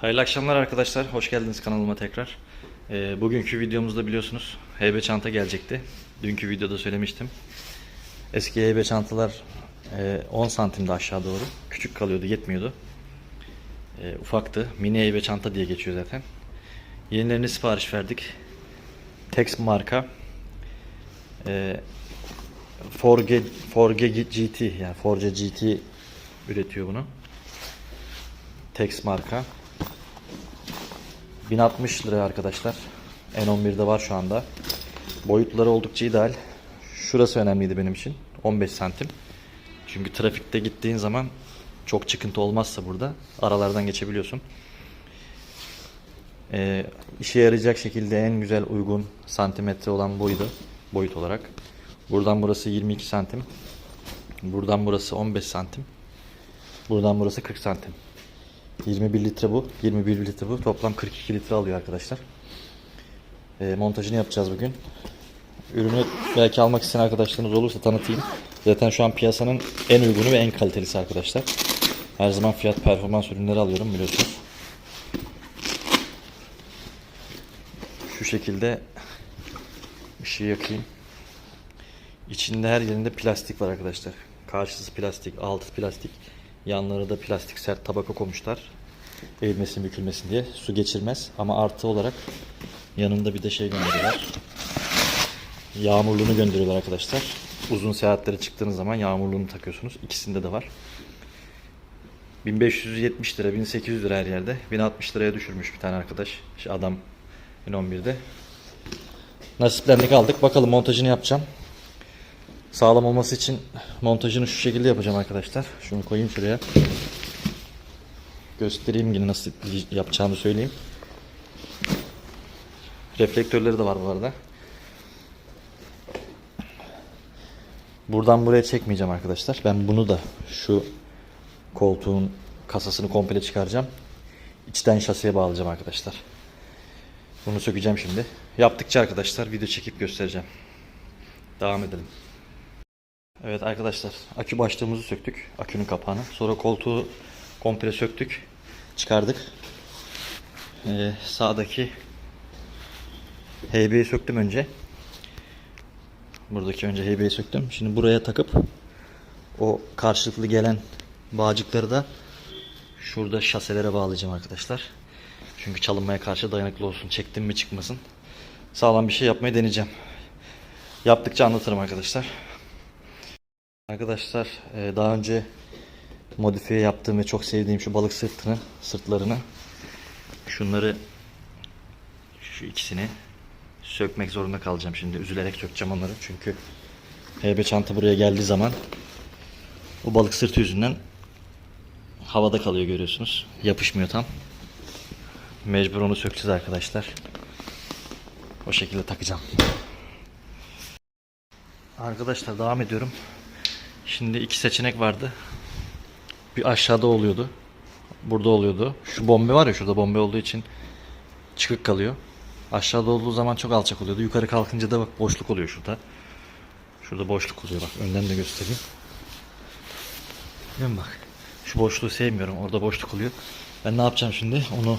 Hayırlı akşamlar arkadaşlar. Hoş geldiniz kanalıma tekrar. Ee, bugünkü videomuzda biliyorsunuz heybe çanta gelecekti. Dünkü videoda söylemiştim. Eski heybe çantalar e, 10 santimde aşağı doğru. Küçük kalıyordu, yetmiyordu. E, ufaktı. Mini heybe çanta diye geçiyor zaten. Yenilerini sipariş verdik. Tex marka. E, Forge, Forge GT yani Forge GT üretiyor bunu. Tex marka. 1060 lira arkadaşlar. N11'de var şu anda. Boyutları oldukça ideal. Şurası önemliydi benim için. 15 santim. Çünkü trafikte gittiğin zaman çok çıkıntı olmazsa burada aralardan geçebiliyorsun. Ee, işe yarayacak şekilde en güzel uygun santimetre olan buydu. Boyut olarak. Buradan burası 22 santim. Buradan burası 15 santim. Buradan burası 40 santim. 21 litre bu. 21 litre bu. Toplam 42 litre alıyor arkadaşlar. Ee, montajını yapacağız bugün. Ürünü belki almak isteyen arkadaşlarınız olursa tanıtayım. Zaten şu an piyasanın en uygunu ve en kalitelisi arkadaşlar. Her zaman fiyat performans ürünleri alıyorum biliyorsunuz. Şu şekilde ışığı yakayım. İçinde her yerinde plastik var arkadaşlar. Karşısı plastik, altı plastik. Yanları da plastik sert tabaka koymuşlar. Eğilmesin, bükülmesin diye. Su geçirmez ama artı olarak yanında bir de şey gönderiyorlar. Yağmurluğunu gönderiyorlar arkadaşlar. Uzun seyahatlere çıktığınız zaman yağmurluğunu takıyorsunuz. İkisinde de var. 1570 lira, 1800 lira her yerde. 1060 liraya düşürmüş bir tane arkadaş. Şu adam 1011'de. Nasiplendik aldık. Bakalım montajını yapacağım. Sağlam olması için montajını şu şekilde yapacağım arkadaşlar. Şunu koyayım şuraya. Göstereyim yine nasıl yapacağımı söyleyeyim. Reflektörleri de var bu arada. Buradan buraya çekmeyeceğim arkadaşlar. Ben bunu da şu koltuğun kasasını komple çıkaracağım. İçten şasiye bağlayacağım arkadaşlar. Bunu sökeceğim şimdi. Yaptıkça arkadaşlar video çekip göstereceğim. Devam edelim. Evet arkadaşlar akü başlığımızı söktük. Akünün kapağını. Sonra koltuğu komple söktük. Çıkardık. Ee, sağdaki heybeyi söktüm önce. Buradaki önce heybeyi söktüm. Şimdi buraya takıp o karşılıklı gelen bağcıkları da şurada şaselere bağlayacağım arkadaşlar. Çünkü çalınmaya karşı dayanıklı olsun. Çektim mi çıkmasın. Sağlam bir şey yapmayı deneyeceğim. Yaptıkça anlatırım arkadaşlar. Arkadaşlar e, daha önce modifiye yaptığım ve çok sevdiğim şu balık sırtını, sırtlarını şunları şu ikisini sökmek zorunda kalacağım şimdi. Üzülerek sökeceğim onları çünkü heybe çanta buraya geldiği zaman o balık sırtı yüzünden havada kalıyor görüyorsunuz. Yapışmıyor tam. Mecbur onu sökeceğiz arkadaşlar. O şekilde takacağım. Arkadaşlar devam ediyorum. Şimdi iki seçenek vardı. Bir aşağıda oluyordu. Burada oluyordu. Şu bombe var ya şurada bombe olduğu için çıkık kalıyor. Aşağıda olduğu zaman çok alçak oluyordu. Yukarı kalkınca da bak boşluk oluyor şurada. Şurada boşluk oluyor bak. Önden de göstereyim. Musun bak. Şu boşluğu sevmiyorum. Orada boşluk oluyor. Ben ne yapacağım şimdi? Onu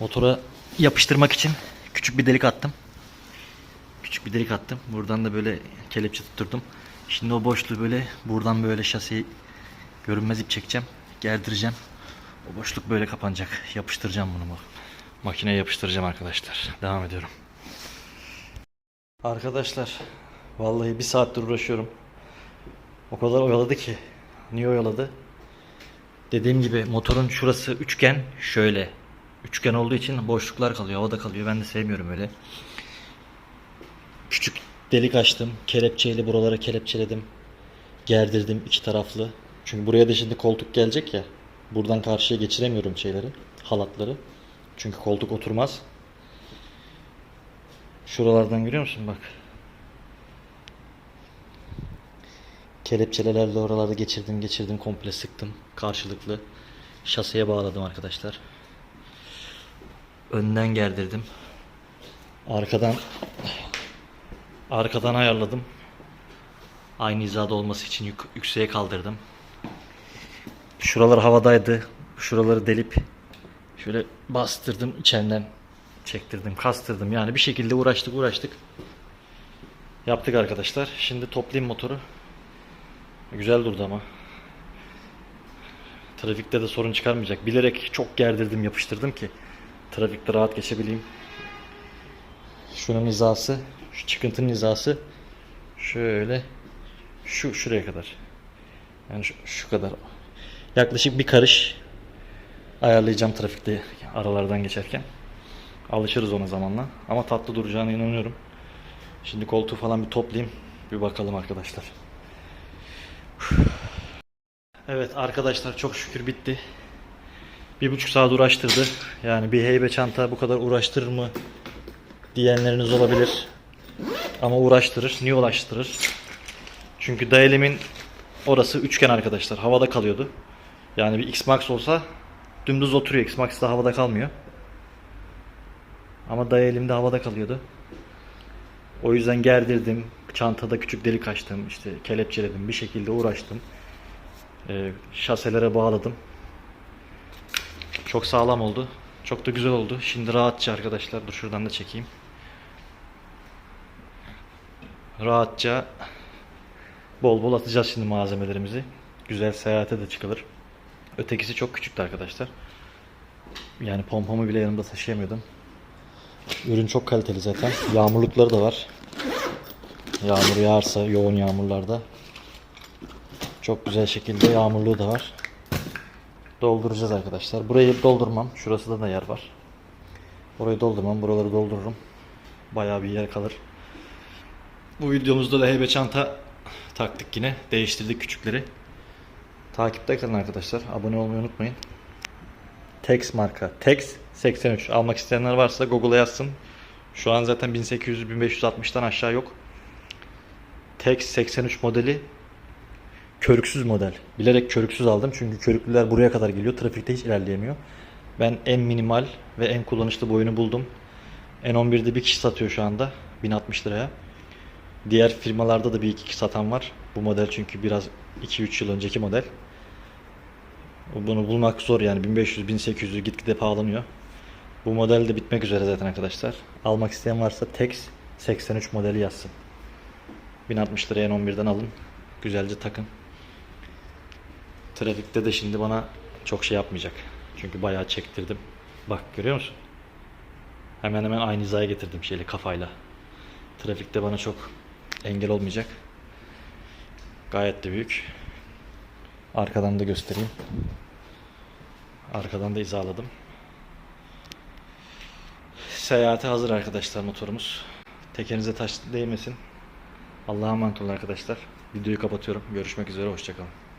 motora yapıştırmak için küçük bir delik attım. Küçük bir delik attım. Buradan da böyle kelepçe tutturdum. Şimdi o boşluğu böyle buradan böyle şasiyi görünmez ip çekeceğim. Gerdireceğim. O boşluk böyle kapanacak. Yapıştıracağım bunu. Makineye yapıştıracağım arkadaşlar. Devam ediyorum. Arkadaşlar vallahi bir saattir uğraşıyorum. O kadar oyaladı ki. Niye oyaladı? Dediğim gibi motorun şurası üçgen şöyle. Üçgen olduğu için boşluklar kalıyor. Havada kalıyor. Ben de sevmiyorum öyle. Küçük delik açtım. Kelepçeyle buralara kelepçeledim. Gerdirdim iki taraflı. Çünkü buraya da şimdi koltuk gelecek ya. Buradan karşıya geçiremiyorum şeyleri. Halatları. Çünkü koltuk oturmaz. Şuralardan görüyor musun bak. Kelepçelerle oralarda geçirdim geçirdim komple sıktım. Karşılıklı. Şaseye bağladım arkadaşlar. Önden gerdirdim. Arkadan arkadan ayarladım. Aynı hizada olması için yük, yükseğe kaldırdım. Şuralar havadaydı. Şuraları delip Şöyle bastırdım içinden çektirdim, kastırdım. Yani bir şekilde uğraştık, uğraştık. Yaptık arkadaşlar. Şimdi toplayayım motoru. Güzel durdu ama. Trafikte de sorun çıkarmayacak. Bilerek çok gerdirdim, yapıştırdım ki trafikte rahat geçebileyim. Şunun hizası, şu çıkıntının hizası şöyle şu şuraya kadar. Yani şu, şu kadar. Yaklaşık bir karış ayarlayacağım trafikte aralardan geçerken. Alışırız ona zamanla. Ama tatlı duracağına inanıyorum. Şimdi koltuğu falan bir toplayayım. Bir bakalım arkadaşlar. Evet arkadaşlar çok şükür bitti. Bir buçuk saat uğraştırdı. Yani bir heybe çanta bu kadar uğraştırır mı diyenleriniz olabilir. Ama uğraştırır. Niye uğraştırır? Çünkü Daelim'in orası üçgen arkadaşlar. Havada kalıyordu. Yani bir X-Max olsa dümdüz oturuyor. X-Max da havada kalmıyor. Ama Daelim'de havada kalıyordu. O yüzden gerdirdim. Çantada küçük delik açtım. işte kelepçeledim. Bir şekilde uğraştım. Ee, şaselere bağladım. Çok sağlam oldu. Çok da güzel oldu. Şimdi rahatça arkadaşlar. Dur şuradan da çekeyim. Rahatça bol bol atacağız şimdi malzemelerimizi. Güzel seyahate de çıkılır. Ötekisi çok küçüktü arkadaşlar. Yani pompamı bile yanımda taşıyamıyordum. Ürün çok kaliteli zaten. Yağmurlukları da var. Yağmur yağarsa yoğun yağmurlarda çok güzel şekilde yağmurluğu da var. Dolduracağız arkadaşlar. Burayı doldurmam. Şurası da yer var. Orayı doldurmam. Buraları doldururum. Bayağı bir yer kalır. Bu videomuzda da heybe çanta taktık yine. Değiştirdik küçükleri. Takipte kalın arkadaşlar. Abone olmayı unutmayın. Tex marka. Tex 83. Almak isteyenler varsa Google'a yazsın. Şu an zaten 1800-1560'tan aşağı yok. Tex 83 modeli körüksüz model. Bilerek körüksüz aldım çünkü körüklüler buraya kadar geliyor. Trafikte hiç ilerleyemiyor. Ben en minimal ve en kullanışlı boyunu buldum. N11'de bir kişi satıyor şu anda. 1060 liraya. Diğer firmalarda da bir iki satan var. Bu model çünkü biraz 2-3 yıl önceki model. Bunu bulmak zor yani 1500-1800 gitgide pahalanıyor. Bu model de bitmek üzere zaten arkadaşlar. Almak isteyen varsa Tex 83 modeli yazsın. 1060 liraya N11'den alın. Güzelce takın. Trafikte de şimdi bana çok şey yapmayacak. Çünkü bayağı çektirdim. Bak görüyor musun? Hemen hemen aynı hizaya getirdim şeyle kafayla. Trafikte bana çok engel olmayacak. Gayet de büyük. Arkadan da göstereyim. Arkadan da hizaladım. Seyahate hazır arkadaşlar motorumuz. Tekerinize taş değmesin. Allah'a emanet olun arkadaşlar. Videoyu kapatıyorum. Görüşmek üzere. Hoşçakalın.